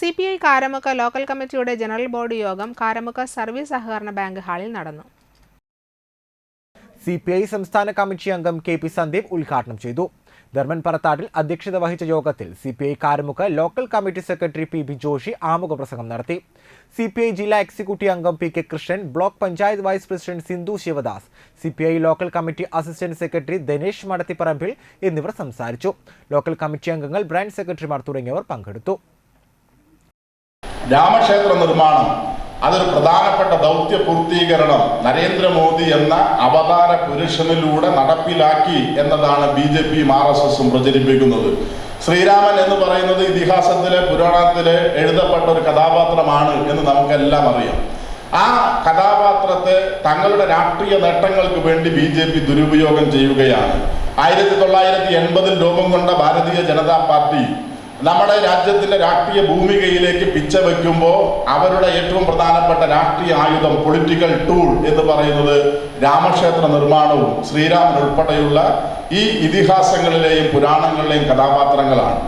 C P I Karamukku local കമ്മിറ്റിയുടെ general board യോഗം Karamukku service സഹകരണ ബാങ്ക് ഹാളിൽ നടന്നു. സി പി ഐ സംസ്ഥാന കമ്മിറ്റി അംഗം കെ പി സന്ദീപ് ഉദ്ഘാടനം ചെയ്തു. ധർമ്മൻ പറത്താട്ടിൽ അധ്യക്ഷത വഹിച്ച യോഗത്തിൽ C P I Karamukku local committee secretary P B Joshi ആമുഖ പ്രസംഗം നടത്തി. സി പി ഐ ജില്ലാ എക്സിക്യൂട്ടീവ് അംഗം P K Krishnan block panchayat vice president Sindhu Sivadas C P I local committee assistant secretary Dinesh Madathipparambil എന്നിവർ സംസാരിച്ചു. Local committee അംഗങ്ങൾ branch സെക്രട്ടറിമാർ തുടങ്ങിയവർ പങ്കെടുത്തു. രാമക്ഷേത്ര നിർമ്മാണം. അതൊരു പ്രധാനപ്പെട്ട ദൗത്യ പൂർത്തീകരണം നരേന്ദ്രമോദി എന്ന അവതാര പുരുഷനിലൂടെ നടപ്പിലാക്കി എന്നതാണ് ബി ജെ പിയും ആർ എസ് എസും പ്രചരിപ്പിക്കുന്നത്. ശ്രീരാമൻ എന്ന് പറയുന്നത് ഇതിഹാസത്തിലെ പുരാണത്തിലെ എഴുതപ്പെട്ട ഒരു കഥാപാത്രമാണ് എന്ന് നമുക്കെല്ലാം അറിയാം. ആ കഥാപാത്രത്തെ തങ്ങളുടെ രാഷ്ട്രീയ നേട്ടങ്ങൾക്ക് വേണ്ടി ബി ജെ പി ദുരുപയോഗം ചെയ്യുകയാണ്. ആയിരത്തി തൊള്ളായിരത്തി എൺപതിൽ രൂപം കൊണ്ട ഭാരതീയ ജനതാ പാർട്ടി നമ്മുടെ രാജ്യത്തിന്റെ രാഷ്ട്രീയ ഭൂമികയിലേക്ക് പിച്ച വയ്ക്കുമ്പോൾ അവരുടെ ഏറ്റവും പ്രധാനപ്പെട്ട രാഷ്ട്രീയ ആയുധം പൊളിറ്റിക്കൽ ടൂൾ എന്ന് പറയുന്നത് രാമക്ഷേത്ര നിർമ്മാണവും ശ്രീരാമൻ ഉൾപ്പെടെയുള്ള ഈ ഇതിഹാസങ്ങളിലെയും പുരാണങ്ങളിലെയും കഥാപാത്രങ്ങളാണ്.